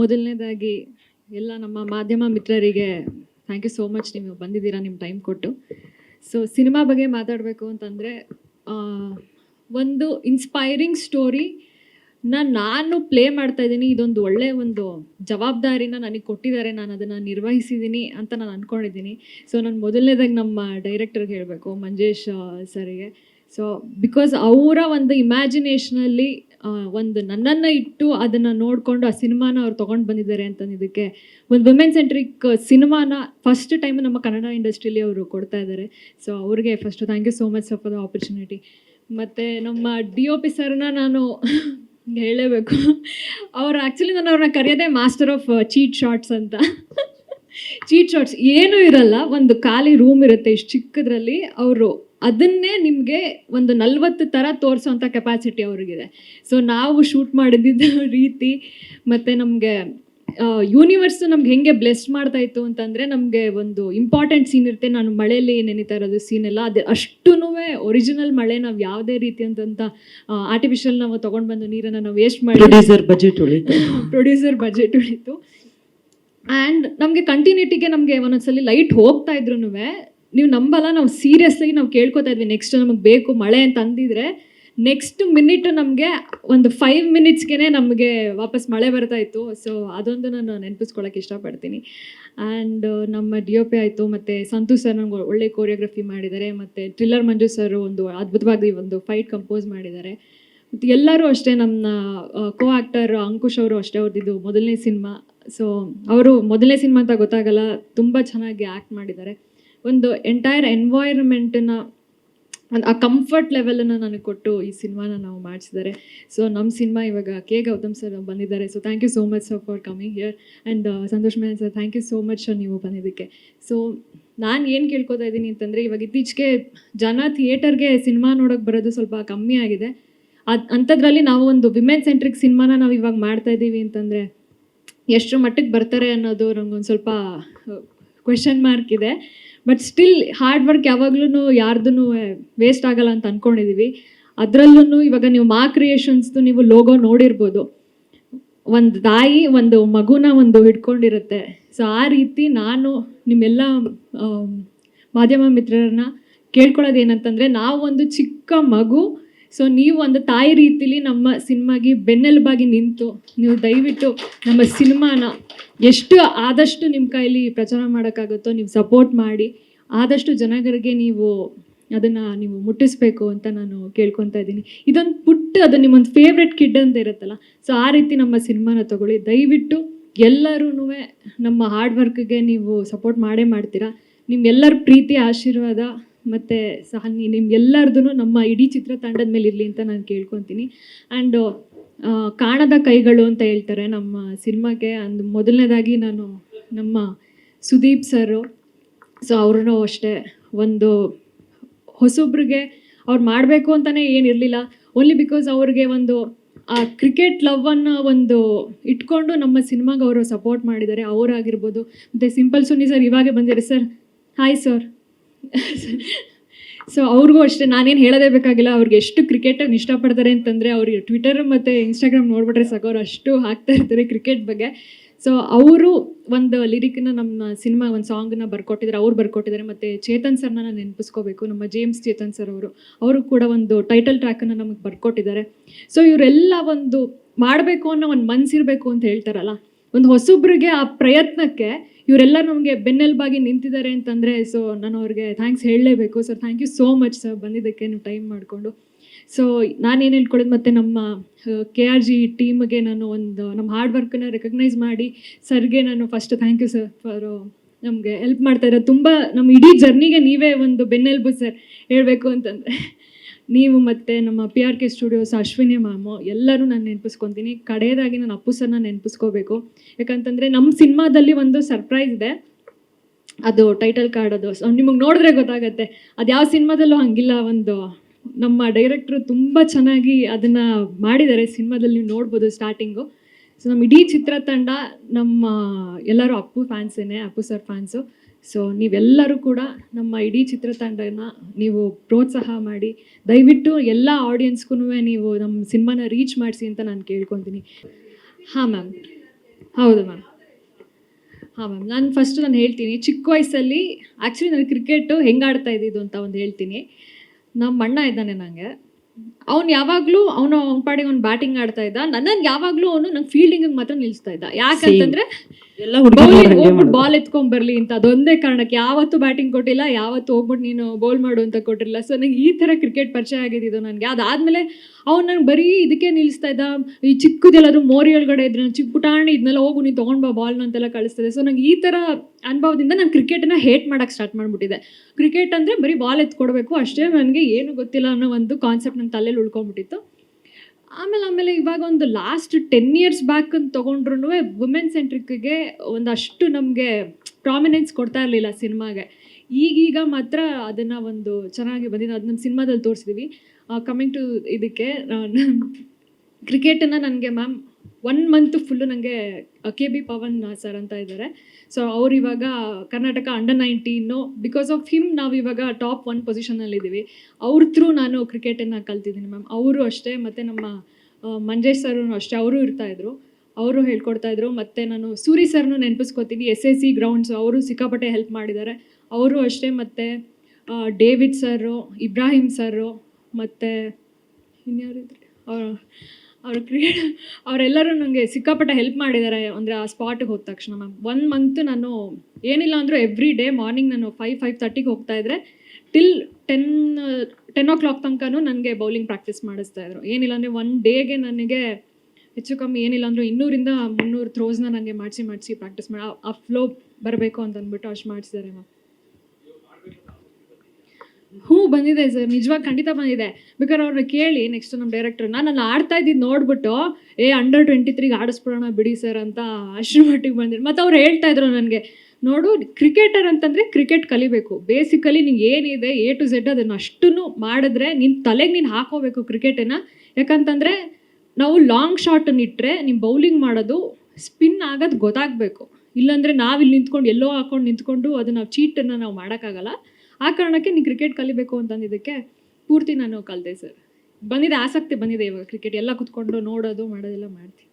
ಮೊದಲನೇದಾಗಿ ಎಲ್ಲ ನಮ್ಮ ಮಾಧ್ಯಮ ಮಿತ್ರರಿಗೆ ಥ್ಯಾಂಕ್ ಯು ಸೋ ಮಚ್ ನೀವು ಬಂದಿದ್ದೀರಾ ನಿಮ್ಮ ಟೈಮ್ ಕೊಟ್ಟು. ಸೊ ಸಿನಿಮಾ ಬಗ್ಗೆ ಮಾತಾಡಬೇಕು ಅಂತಂದರೆ ಒಂದು ಇನ್ಸ್ಪೈರಿಂಗ್ ಸ್ಟೋರಿ ನಾನು ಪ್ಲೇ ಮಾಡ್ತಾ ಇದ್ದೀನಿ. ಇದೊಂದು ಒಳ್ಳೆಯ ಒಂದು ಜವಾಬ್ದಾರಿನ ನನಗೆ ಕೊಟ್ಟಿದ್ದಾರೆ. ನಾನು ಅದನ್ನು ನಿರ್ವಹಿಸಿದ್ದೀನಿ ಅಂತ ನಾನು ಅಂದ್ಕೊಂಡಿದ್ದೀನಿ ಸೊ ನಾನು ಮೊದಲನೇದಾಗಿ ನಮ್ಮ ಡೈರೆಕ್ಟರ್ಗೆ ಹೇಳಬೇಕು, ಮಂಜೇಶ್ ಸರಿಗೆ. ಸೊ ಬಿಕಾಸ್ ಅವರ ಒಂದು ಇಮ್ಯಾಜಿನೇಷನಲ್ಲಿ ಒಂದು ನನ್ನನ್ನು ಇಟ್ಟು ಅದನ್ನು ನೋಡಿಕೊಂಡು ಆ ಸಿನಿಮಾನ ಅವ್ರು ತೊಗೊಂಡು ಬಂದಿದ್ದಾರೆ ಅಂತಂದಿದ್ದಕ್ಕೆ ಒಂದು ವುಮೆನ್ ಸೆಂಟ್ರಿಕ್ ಸಿನಿಮಾನ ಫಸ್ಟ್ ಟೈಮ್ ನಮ್ಮ ಕನ್ನಡ ಇಂಡಸ್ಟ್ರಿಲಿ ಅವರು ಕೊಡ್ತಾ ಇದ್ದಾರೆ. ಸೊ ಅವ್ರಿಗೆ first thank you so much for the opportunity ಮತ್ತು ನಮ್ಮ ಡಿ ಒ ಪಿ ಸರ್ನ ನಾನು ಹೇಳಲೇಬೇಕು ಅವ್ರು ಆ್ಯಕ್ಚುಲಿ ನಾನು ಅವ್ರನ್ನ ಕರೆಯೋದೇ ಮಾಸ್ಟರ್ ಆಫ್ ಚೀಟ್ ಶಾರ್ಟ್ಸ್ ಅಂತ. ಚೀಟ್ ಶಾರ್ಟ್ಸ್ ಏನೂ ಇರಲ್ಲ, ಒಂದು ಖಾಲಿ ರೂಮ್ ಇರುತ್ತೆ ಇಷ್ಟು ಚಿಕ್ಕದ್ರಲ್ಲಿ, ಅವರು ಅದನ್ನೇ ನಿಮಗೆ ಒಂದು ನಲ್ವತ್ತು ಥರ ತೋರಿಸೋವಂಥ ಕೆಪಾಸಿಟಿ ಅವ್ರಿಗಿದೆ. ಸೊ ನಾವು ಶೂಟ್ ಮಾಡಿದ್ದ ರೀತಿ ಮತ್ತು ನಮಗೆ ಯೂನಿವರ್ಸ್ ನಮ್ಗೆ ಹೆಂಗೆ ಬ್ಲೆಸ್ ಮಾಡ್ತಾ ಇತ್ತು ಅಂತಂದರೆ ನಮಗೆ ಒಂದು ಇಂಪಾರ್ಟೆಂಟ್ ಸೀನ್ ಇರುತ್ತೆ. ನಾನು ಮಳೆಯಲ್ಲಿ ನೆನೀತಾ ಇರೋದು ಸೀನ್ ಎಲ್ಲ. ಅದೇ ಅಷ್ಟೂ ಒರಿಜಿನಲ್ ಮಳೆ ನಾವು ಯಾವುದೇ ರೀತಿ ಅಂತಂತ ಆರ್ಟಿಫಿಷಿಯಲ್ ನಾವು ತೊಗೊಂಡು ಬಂದು ನೀರನ್ನು ನಾವು ವೇಸ್ಟ್ ಮಾಡಿ ಪ್ರೊಡ್ಯೂಸರ್ ಬಜೆಟ್ ಉಳಿತು. ಪ್ರೊಡ್ಯೂಸರ್ ಬಜೆಟ್ ಉಳಿತು. ಆ್ಯಂಡ್ ನಮಗೆ ಕಂಟಿನ್ಯೂಟಿಗೆ ನಮಗೆ ಒಂದೊಂದ್ಸಲಿ ಲೈಟ್ ಹೋಗ್ತಾ ಇದ್ರು ನೀವು ನಂಬಲ್ಲ, ನಾವು ಸೀರಿಯಸ್ಲಿ ನಾವು ಕೇಳ್ಕೊತಾ ಇದ್ವಿ. ನೆಕ್ಸ್ಟ್ ನಮಗೆ ಬೇಕು, ಮಳೆ ಅಂತ ಅಂದಿದ್ರೆ ನೆಕ್ಸ್ಟ್ ಮಿನಿಟ್ ನಮಗೆ ಒಂದು ಫೈವ್ ಮಿನಿಟ್ಸ್ಗೆ ನಮಗೆ ವಾಪಸ್ ಮಳೆ ಬರ್ತಾ ಇತ್ತು. ಸೊ ಅದೊಂದು ನಾನು ನೆನಪಿಸ್ಕೊಳ್ಳೋಕೆ ಇಷ್ಟಪಡ್ತೀನಿ. ಆ್ಯಂಡ್ ನಮ್ಮ ಡಿ ಒ ಪಿ ಆಯಿತು, ಮತ್ತು ಸಂತು ಸರ್ ನಮ್ಗೆ ಒಳ್ಳೆ ಕೋರಿಯೋಗ್ರಫಿ ಮಾಡಿದ್ದಾರೆ, ಮತ್ತು ಟ್ರಿಲ್ಲರ್ ಮಂಜು ಸರ್ ಒಂದು ಅದ್ಭುತವಾಗಿ ಒಂದು ಫೈಟ್ ಕಂಪೋಸ್ ಮಾಡಿದ್ದಾರೆ. ಮತ್ತು ಎಲ್ಲರೂ ಅಷ್ಟೇ ನಮ್ಮ ಕೋ ಆ್ಯಕ್ಟರ್ ಅಂಕುಶ್ ಅವರು ಅಷ್ಟೇ, ಅವ್ರದ್ದು ಮೊದಲನೇ ಸಿನಿಮಾ. ಸೊ ಅವರು ಮೊದಲನೇ ಸಿನಿಮಾ ಅಂತ ಗೊತ್ತಾಗಲ್ಲ, ತುಂಬ ಚೆನ್ನಾಗಿ ಆ್ಯಕ್ಟ್ ಮಾಡಿದ್ದಾರೆ. ಒಂದು ಎಂಟೈರ್ ಎನ್ವೈರನ್ಮೆಂಟನ್ನ ಆ ಕಂಫರ್ಟ್ ಲೆವೆಲನ್ನು ನನಗೆ ಕೊಟ್ಟು ಈ ಸಿನಿಮಾನ ನಾವು ಮಾಡಿಸಿದ್ದಾರೆ. ಸೊ ನಮ್ಮ ಸಿನಿಮಾ ಇವಾಗ ಕೆ ಗೌತಮ್ ಸರ್ ಬಂದಿದ್ದಾರೆ. So thank you so much sir for coming here and Santosh main sir thank you so much ನೀವು ಬಂದಿದ್ದಕ್ಕೆ. ಸೊ ನಾನು ಏನು ಕೇಳ್ಕೊತಾ ಇದ್ದೀನಿ ಅಂತಂದರೆ, ಇವಾಗ ಇತ್ತೀಚೆಗೆ ಜನ ಥಿಯೇಟರ್ಗೆ ಸಿನಿಮಾ ನೋಡೋಕೆ ಬರೋದು ಸ್ವಲ್ಪ ಕಮ್ಮಿ ಆಗಿದೆ. ಅದು ಅಂಥದ್ರಲ್ಲಿ ನಾವು ಒಂದು ವಿಮೆನ್ ಸೆಂಟ್ರಿಕ್ ಸಿನಿಮಾನ ನಾವು ಇವಾಗ ಮಾಡ್ತಾ ಇದ್ದೀವಿ ಅಂತಂದರೆ ಎಷ್ಟು ಮಟ್ಟಕ್ಕೆ ಬರ್ತಾರೆ ಅನ್ನೋದು ನಂಗೊಂದು ಸ್ವಲ್ಪ ಕ್ವೆಶನ್ ಮಾರ್ಕ್ ಇದೆ. ಬಟ್ ಸ್ಟಿಲ್ ಹಾರ್ಡ್ ವರ್ಕ್ ಯಾವಾಗ್ಲೂ ಯಾರ್ದೂ ವೇಸ್ಟ್ ಆಗಲ್ಲ ಅಂತ ಅಂದ್ಕೊಂಡಿದ್ದೀವಿ ಅದರಲ್ಲೂ ಇವಾಗ ನೀವು ಮಾ ಕ್ರಿಯೇಷನ್ಸ್ದು ನೀವು ಲೋಗೋ ನೋಡಿರ್ಬೋದು. ಒಂದು ತಾಯಿ, ಒಂದು ಮಗುನ ಒಂದು ಹಿಡ್ಕೊಂಡಿರುತ್ತೆ. ಸೊ ಆ ರೀತಿ ನಾನು ನಿಮ್ಮೆಲ್ಲ ಮಾಧ್ಯಮ ಮಿತ್ರರನ್ನ ಕೇಳ್ಕೊಳ್ಳೋದು ಏನಂತಂದರೆ ನಾವು ಒಂದು ಚಿಕ್ಕ ಮಗು ಸೊ ನೀವು ಒಂದು ತಾಯಿ ರೀತಿಲಿ ನಮ್ಮ ಸಿನಿಮಾಗೆ ಬೆನ್ನೆಲುಬಾಗಿ ನಿಂತು, ನೀವು ದಯವಿಟ್ಟು ನಮ್ಮ ಸಿನಿಮಾನ ಎಷ್ಟು ಆದಷ್ಟು ನಿಮ್ಮ ಕೈಲಿ ಪ್ರಚಾರ ಮಾಡೋಕ್ಕಾಗುತ್ತೋ ನೀವು ಸಪೋರ್ಟ್ ಮಾಡಿ, ಆದಷ್ಟು ಜನಗಳಿಗೆ ನೀವು ಅದನ್ನು ನೀವು ಮುಟ್ಟಿಸ್ಬೇಕು ಅಂತ ನಾನು ಕೇಳ್ಕೊತಾ ಇದ್ದೀನಿ. ಇದೊಂದು ಪುಟ್ಟ, ಅದು ನಿಮ್ಮೊಂದು ಫೇವ್ರೆಟ್ ಕಿಡ್ ಅಂತ ಇರುತ್ತಲ್ಲ ಸೊ ಆ ರೀತಿ ನಮ್ಮ ಸಿನಿಮಾನ ತಗೊಳ್ಳಿ. ದಯವಿಟ್ಟು ಎಲ್ಲರೂ ನಮ್ಮ ಹಾರ್ಡ್ ವರ್ಕ್ಗೆ ನೀವು ಸಪೋರ್ಟ್ ಮಾಡೇ ಮಾಡ್ತೀರಾ. ನಿಮ್ಮೆಲ್ಲರ ಪ್ರೀತಿ, ಆಶೀರ್ವಾದ ಮತ್ತು ಸಹನಿ ನಿಮ್ಗೆಲ್ಲರದೂ ನಮ್ಮ ಇಡೀ ಚಿತ್ರತಂಡದ ಮೇಲೆ ಇರಲಿ ಅಂತ ನಾನು ಕೇಳ್ಕೊತೀನಿ. ಆ್ಯಂಡ್ ಕಾಣದ ಕೈಗಳು ಅಂತ ಹೇಳ್ತಾರೆ ನಮ್ಮ ಸಿನಿಮಾಗೆ ಅಂದ್ ಮೊದಲನೇದಾಗಿ ನಾನು ನಮ್ಮ ಸುದೀಪ್ ಸರು, ಸೊ ಅವ್ರೂ ಅಷ್ಟೇ. ಒಂದು ಹೊಸೊಬ್ರಿಗೆ ಅವ್ರು ಮಾಡಬೇಕು ಅಂತಲೇ ಏನಿರಲಿಲ್ಲ. ಓನ್ಲಿ ಬಿಕಾಸ್ ಅವ್ರಿಗೆ ಒಂದು, ಆ ಕ್ರಿಕೆಟ್ ಲವ್ವನ್ನು ಒಂದು ಇಟ್ಕೊಂಡು ನಮ್ಮ ಸಿನಿಮಾಗೆ ಅವರು ಸಪೋರ್ಟ್ ಮಾಡಿದ್ದಾರೆ. ಅವರಾಗಿರ್ಬೋದು. ಮತ್ತು ಸಿಂಪಲ್ ಸುನಿ ಸರ್ ಇವಾಗೆ ಬಂದಿದ್ದಾರೆ. ಸರ್ ಹಾಯ್ ಸರ್ ಸೊ ಅವ್ರಿಗೂ ಅಷ್ಟೇ, ನಾನೇನು ಹೇಳೋದೇ ಬೇಕಾಗಿಲ್ಲ, ಅವ್ರಿಗೆ ಎಷ್ಟು ಕ್ರಿಕೆಟನ್ನು ಇಷ್ಟಪಡ್ತಾರೆ ಅಂತಂದರೆ ಅವ್ರಿಗೆ ಟ್ವಿಟರ್ ಮತ್ತು ಇನ್ಸ್ಟಾಗ್ರಾಮ್ ನೋಡ್ಬಿಟ್ರೆ ಸಾಕು ಅಷ್ಟು ಹಾಕ್ತಾ ಇರ್ತಾರೆ ಕ್ರಿಕೆಟ್ ಬಗ್ಗೆ. ಸೊ ಅವರು ಒಂದು ಲಿರಿಕ್ನ ನಮ್ಮ ಸಿನಿಮಾ ಒಂದು ಸಾಂಗ್ನ ಬರ್ಕೊಟ್ಟಿದ್ದಾರೆ ಅವ್ರು ಬರ್ಕೊಟ್ಟಿದ್ದಾರೆ, ಮತ್ತು ಚೇತನ್ ಸರ್ನ ನಾನು ನೆನಪಿಸ್ಕೋಬೇಕು, ನಮ್ಮ ಜೇಮ್ಸ್ ಚೇತನ್ ಸರ್ ಅವರು. ಅವರು ಕೂಡ ಒಂದು ಟೈಟಲ್ ಟ್ರ್ಯಾಕನ್ನು ನಮಗೆ ಬರ್ಕೊಟ್ಟಿದ್ದಾರೆ. ಸೊ ಇವರೆಲ್ಲ ಒಂದು ಮಾಡಬೇಕು ಅನ್ನೋ ಒಂದು ಮನಸ್ಸಿರಬೇಕು ಅಂತ ಹೇಳ್ತಾರಲ್ಲ ಒಂದು ಹೊಸೊಬ್ರಿಗೆ ಆ ಪ್ರಯತ್ನಕ್ಕೆ ಇವರೆಲ್ಲ ನಮಗೆ ಬೆನ್ನೆಲುಬಾಗಿ ನಿಂತಿದ್ದಾರೆ ಅಂತಂದರೆ ಸೊ ನಾನು ಅವ್ರಿಗೆ ಥ್ಯಾಂಕ್ಸ್ ಹೇಳಲೇಬೇಕು. Sir thank you so much sir ಬಂದಿದ್ದಕ್ಕೆ ನೀವು ಟೈಮ್ ಮಾಡಿಕೊಂಡು. ಸೊ ನಾನೇನು ಹೇಳ್ಕೊಳ್ಳೋದು ಮತ್ತು ನಮ್ಮ ಕೆ ಆರ್ ಜಿ ಟೀಮ್ಗೆ ನಾನು ಒಂದು, ನಮ್ಮ ಹಾರ್ಡ್ ವರ್ಕನ್ನ ರೆಕಗ್ನೈಸ್ ಮಾಡಿ, ಸರ್ಗೆ ನಾನು first thank you sir for ನಮಗೆ ಹೆಲ್ಪ್ ಮಾಡ್ತಾ ಇರೋ ತುಂಬ ನಮ್ಮ ಇಡೀ ಜರ್ನಿಗೆ ನೀವೇ ಒಂದು ಬೆನ್ನೆಲುಬು ಸರ್ ಹೇಳಬೇಕು ಅಂತಂದರೆ. ನೀವು ಮತ್ತು ನಮ್ಮ P R K studios Ashwini ma'am ಎಲ್ಲರೂ ನಾನು ನೆನಪಿಸ್ಕೊತೀನಿ. ಕಡೆಯದಾಗಿ ನಾನು ಅಪ್ಪು ಸರ್ನ ನೆನಪಿಸ್ಕೋಬೇಕು. ಯಾಕಂತಂದರೆ ನಮ್ಮ ಸಿನಿಮಾದಲ್ಲಿ ಒಂದು ಸರ್ಪ್ರೈಸ್ ಇದೆ. ಅದು ಟೈಟಲ್ ಕಾರ್ಡ್ ಅದು. ಸೊ ನಿಮಗೆ ನೋಡಿದ್ರೆ ಗೊತ್ತಾಗತ್ತೆ. ಅದು ಯಾವ ಸಿನಿಮಾದಲ್ಲೂ ಹಂಗಿಲ್ಲ. ಒಂದು ನಮ್ಮ ಡೈರೆಕ್ಟ್ರು ತುಂಬ ಚೆನ್ನಾಗಿ ಅದನ್ನು ಮಾಡಿದ್ದಾರೆ. ಸಿನಿಮಾದಲ್ಲಿ ನೀವು ನೋಡ್ಬೋದು ಸ್ಟಾರ್ಟಿಂಗು ಸೊ ನಮ್ಮ ಇಡೀ ಚಿತ್ರತಂಡ ನಮ್ಮ ಎಲ್ಲರೂ ಅಪ್ಪು ಫ್ಯಾನ್ಸೇನೆ ಅಪ್ಪು ಸರ್ ಫ್ಯಾನ್ಸು ಸೊ ನೀವೆಲ್ಲರೂ ಕೂಡ ನಮ್ಮ ಇಡೀ ಚಿತ್ರತಂಡನ ನೀವು ಪ್ರೋತ್ಸಾಹ ಮಾಡಿ, ದಯವಿಟ್ಟು ಎಲ್ಲ ಆಡಿಯನ್ಸ್ಗೂ ನೀವು ನಮ್ಮ ಸಿನಿಮಾನ ರೀಚ್ ಮಾಡಿಸಿ ಅಂತ ನಾನು ಕೇಳ್ಕೊತೀನಿ. ಹಾಂ ಮ್ಯಾಮ್ ಹೌದು ಮ್ಯಾಮ್ ಹಾಂ ಮ್ಯಾಮ್ ನಾನು ಫಸ್ಟ್ ನಾನು ಹೇಳ್ತೀನಿ, ಚಿಕ್ಕ ವಯಸ್ಸಲ್ಲಿ ಆ್ಯಕ್ಚುಲಿ ನಾನು ಕ್ರಿಕೆಟು ಹೆಂಗೆ ಆಡ್ತಾ ಇದ್ದಿದ್ದು ಅಂತ ಒಂದು ಹೇಳ್ತೀನಿ. ನಮ್ಮ ಅಣ್ಣ ಇದ್ದಾನೆ ನನಗೆ ಅವ್ನು ಯಾವಾಗಲೂ ಅವನು ಅವ್ನ ಪಾಡಿಗೆ ಅವ್ನು ಬ್ಯಾಟಿಂಗ್ ಆಡ್ತಾ ಇದ್ದ. ನನ್ನನ್ನು ಯಾವಾಗಲೂ ಅವನು ನಂಗೆ ಫೀಲ್ಡಿಂಗ್ ಮಾತ್ರ ನಿಲ್ಲಿಸ್ತಾ ಇದ್ದ. ಯಾಕಂತಂದ್ರೆ ಎಲ್ಲ ಹುಡುಗಿ ಬಾಲ್ ಎತ್ಕೊಂಡ್ ಬರ್ಲಿ ಅಂತ ಅದೊಂದೇ ಕಾರಣಕ್ಕೆ ಯಾವತ್ತು ಬ್ಯಾಟಿಂಗ್ ಕೊಟ್ಟಿಲ್ಲ ಯಾವತ್ತು ಹೋಗ್ಬಿಟ್ಟು ನೀನು ಬೌಲ್ ಮಾಡು ಅಂತ ಕೊಟ್ಟಿರಲ್ಲ. ಸೊ ನಂಗೆ ಈ ತರ ಕ್ರಿಕೆಟ್ ಪರಿಚಯ ಆಗಿದ್ದು ನನಗೆ. ಅದಾದ್ಮೇಲೆ ಅವ್ನು ನಂಗೆ ಬರೀ ಇದಕ್ಕೆ ನಿಲ್ಲಿಸ್ತಾ ಇದ್ದ ಈ ಚಿಕ್ಕದೆಲ್ಲಾದ್ರೂ ಮೋರಿ ಒಳಗಡೆ ಇದ್ರೆ ಚಿಕ್ಕ ಪುಟಾಣಿ ಇದನ್ನೆಲ್ಲ ಹೋಗು ನೀನು ತೊಗೊಂಡ್ ಬಾ ಬಾಲ್ ಅಂತೆಲ್ಲ ಕಳಿಸ್ತದೆ. ಸೊ ನಂಗೆ ಈ ತರ ಅನುಭವದಿಂದ ನಾನು ಕ್ರಿಕೆಟನ್ನ ಹೇಟ್ ಮಾಡೋಕೆ ಸ್ಟಾರ್ಟ್ ಮಾಡ್ಬಿಟ್ಟಿದೆ. ಕ್ರಿಕೆಟ್ ಅಂದರೆ ಬರೀ ಬಾಲ್ ಎತ್ಕೊಡ್ಬೇಕು ಅಷ್ಟೇ ನನಗೆ ಏನು ಗೊತ್ತಿಲ್ಲ ಅನ್ನೋ ಒಂದು ಕಾನ್ಸೆಪ್ಟ್ ನನ್ನ ತಲೆಯಲ್ಲಿ ಉಳ್ಕೊಂಡ್ಬಿಟ್ಟಿತ್ತು. ಆಮೇಲೆ ಆಮೇಲೆ ಇವಾಗ ಒಂದು ಲಾಸ್ಟ್ ಟೆನ್ ಇಯರ್ಸ್ ಬ್ಯಾಕ್ ಅಂತ ತೊಗೊಂಡ್ರು ವುಮೆನ್ ಸೆಂಟ್ರಿಕ್ಗೆ ಒಂದಷ್ಟು ನಮಗೆ ಪ್ರಾಮಿನೆನ್ಸ್ ಕೊಡ್ತಾ ಇರಲಿಲ್ಲ ಸಿನಿಮಾಗೆ. ಈಗೀಗ ಮಾತ್ರ ಅದನ್ನು ಒಂದು ಚೆನ್ನಾಗಿ ಬಂದಿದೆ. ಅದು ನಮ್ಮ ಸಿನಿಮಾದಲ್ಲಿ ತೋರಿಸಿದ್ವಿ. ಕಮಿಂಗ್ ಟು ಇದಕ್ಕೆ ಕ್ರಿಕೆಟನ್ನು ನನಗೆ ಮ್ಯಾಮ್ ಒನ್ ಮಂತ್ ಫುಲ್ಲು ನನಗೆ ಕೆ ಬಿ ಪವನ್ ಸರ್ ಅಂತ ಇದ್ದಾರೆ ಸೊ ಅವ್ರು ಇವಾಗ Karnataka under nineteen because of him ನಾವು ಇವಾಗ ಟಾಪ್ ಒನ್ ಪೊಸಿಷನಲ್ಲಿದ್ದೀವಿ ಅವ್ರ ಥ್ರೂ ನಾನು ಕ್ರಿಕೆಟನ್ನು ಕಲ್ತಿದ್ದೀನಿ ಮ್ಯಾಮ್ ಅವರು ಅಷ್ಟೇ, ಮತ್ತು ನಮ್ಮ ಮಂಜೇಶ್ ಸರ್ ಅಷ್ಟೇ, ಅವರು ಇರ್ತಾಯಿದ್ರು ಅವರು ಹೇಳ್ಕೊಡ್ತಾಯಿದ್ರು ಮತ್ತು ನಾನು ಸೂರಿ ಸರ್ನು ನೆನಪಿಸ್ಕೋತೀನಿ ಎಸ್ ಎಸ್ ಸಿ ಗ್ರೌಂಡ್ಸ್ ಅವರು ಸಿಕ್ಕಾಪಟ್ಟೆ ಹೆಲ್ಪ್ ಮಾಡಿದ್ದಾರೆ. ಅವರು ಅಷ್ಟೇ, ಮತ್ತು ಡೇವಿಡ್ ಸರು ಇಬ್ರಾಹಿಂ ಸರು ಮತ್ತು, ಇನ್ಯಾರಿದ್ರಿ? ಅವ್ರ ಕ್ರಿಯೇಟ್ ಅವರೆಲ್ಲರೂ ನನಗೆ ಸಿಕ್ಕಾಪಟ್ಟೆ ಹೆಲ್ಪ್ ಮಾಡಿದ್ದಾರೆ ಅಂದರೆ ಆ ಸ್ಪಾಟಿಗೆ ಹೋದ ತಕ್ಷಣ ಮ್ಯಾಮ್ ಒನ್ ಮಂತ್ ನಾನು ಏನಿಲ್ಲ ಅಂದರೂ ಎವ್ರಿ ಡೇ ಮಾರ್ನಿಂಗ್ ನಾನು ಫೈವ್ ಫೈವ್ ತರ್ಟಿಗೆ ಹೋಗ್ತಾ ಇದ್ದರೆ till ten ten o'clock ತನಕನೂ ನನಗೆ ಬೌಲಿಂಗ್ ಪ್ರಾಕ್ಟೀಸ್ ಮಾಡಿಸ್ತಾ ಇದ್ರು. ಏನಿಲ್ಲ ಅಂದರೆ ಒನ್ ಡೇಗೆ ನನಗೆ ಹೆಚ್ಚು ಕಮ್ಮಿ ಏನಿಲ್ಲ ಅಂದರೂ ಇನ್ನೂರಿಂದ ಮುನ್ನೂರು ಥ್ರೋಸ್ನ ನನಗೆ ಮಾಡಿಸಿ ಮಾಡಿಸಿ ಪ್ರಾಕ್ಟೀಸ್ ಮಾಡಿ ಆ ಫ್ಲೋ ಬರಬೇಕು ಅಂತ ಅಂದ್ಬಿಟ್ಟು ಅಷ್ಟು ಮಾಡಿಸಿದ್ದಾರೆ ಮ್ಯಾಮ್ ಬಂದಿದೆ, ಸರ್. ನಿಜವಾಗಿ ಖಂಡಿತ ಬಂದಿದೆ. ಬಿಕಾಸ್ ಅವ್ರನ್ನ ಕೇಳಿ ನೆಕ್ಸ್ಟ್ ನಮ್ಮ ಡೈರೆಕ್ಟರ್ನ ನಾನು ಆಡ್ತಾ ಇದ್ದಿದ್ದು ನೋಡ್ಬಿಟ್ಟು, ಏ ಅಂಡರ್ ಟ್ವೆಂಟಿ ತ್ರೀಗೆ ಆಡಿಸ್ಬಿಡೋಣ ಬಿಡಿ ಸರ್ ಅಂತ ಅಷ್ಟ್ರ ಮಟ್ಟಿಗೆ ಬಂದಿದ್ರು ಮತ್ತು ಅವ್ರು ಹೇಳ್ತಾ ಇದ್ರು ನನಗೆ, ನೋಡು ಕ್ರಿಕೆಟರ್ ಅಂತಂದರೆ ಕ್ರಿಕೆಟ್ ಕಲಿಬೇಕು. ಬೇಸಿಕಲಿ ನಿಂಗೆ ಏನಿದೆ ಎ ಟು ಝೆಡ್ ಅದನ್ನು ಅಷ್ಟನ್ನು ಮಾಡಿದ್ರೆ ನಿನ್ನ ತಲೆಗೆ ನೀನು ಹಾಕೋಬೇಕು ಕ್ರಿಕೆಟನ್ನು ಯಾಕಂತಂದರೆ, ನಾವು ಲಾಂಗ್ ಶಾಟನ್ನು ಇಟ್ಟರೆ ನಿಮ್ಮ ಬೌಲಿಂಗ್ ಮಾಡೋದು ಸ್ಪಿನ್ ಆಗೋದು ಗೊತ್ತಾಗಬೇಕು. ಇಲ್ಲಾಂದರೆ ನಾವಿಲ್ಲಿ ನಿಂತ್ಕೊಂಡು ಎಲ್ಲೋ ಹಾಕೊಂಡು ನಿಂತ್ಕೊಂಡು ಅದು ನಾವು ಚೀಟನ್ನು ನಾವು ಮಾಡೋಕ್ಕಾಗಲ್ಲ. ಆ ಕಾರಣಕ್ಕೆ ನೀನು ಕ್ರಿಕೆಟ್ ಕಲಿಬೇಕು ಅಂತಂದಿದ್ದಕ್ಕೆ ಪೂರ್ತಿ ನಾನು ಕಲಿತೆ ಸರ್ ಬಂದಿದೆ ಆಸಕ್ತಿ ಬಂದಿದೆ ಇವಾಗ ಕ್ರಿಕೆಟ್ ಎಲ್ಲ ಕುತ್ಕೊಂಡು ನೋಡೋದು, ಮಾಡೋದೆಲ್ಲ ಮಾಡ್ತೀನಿ.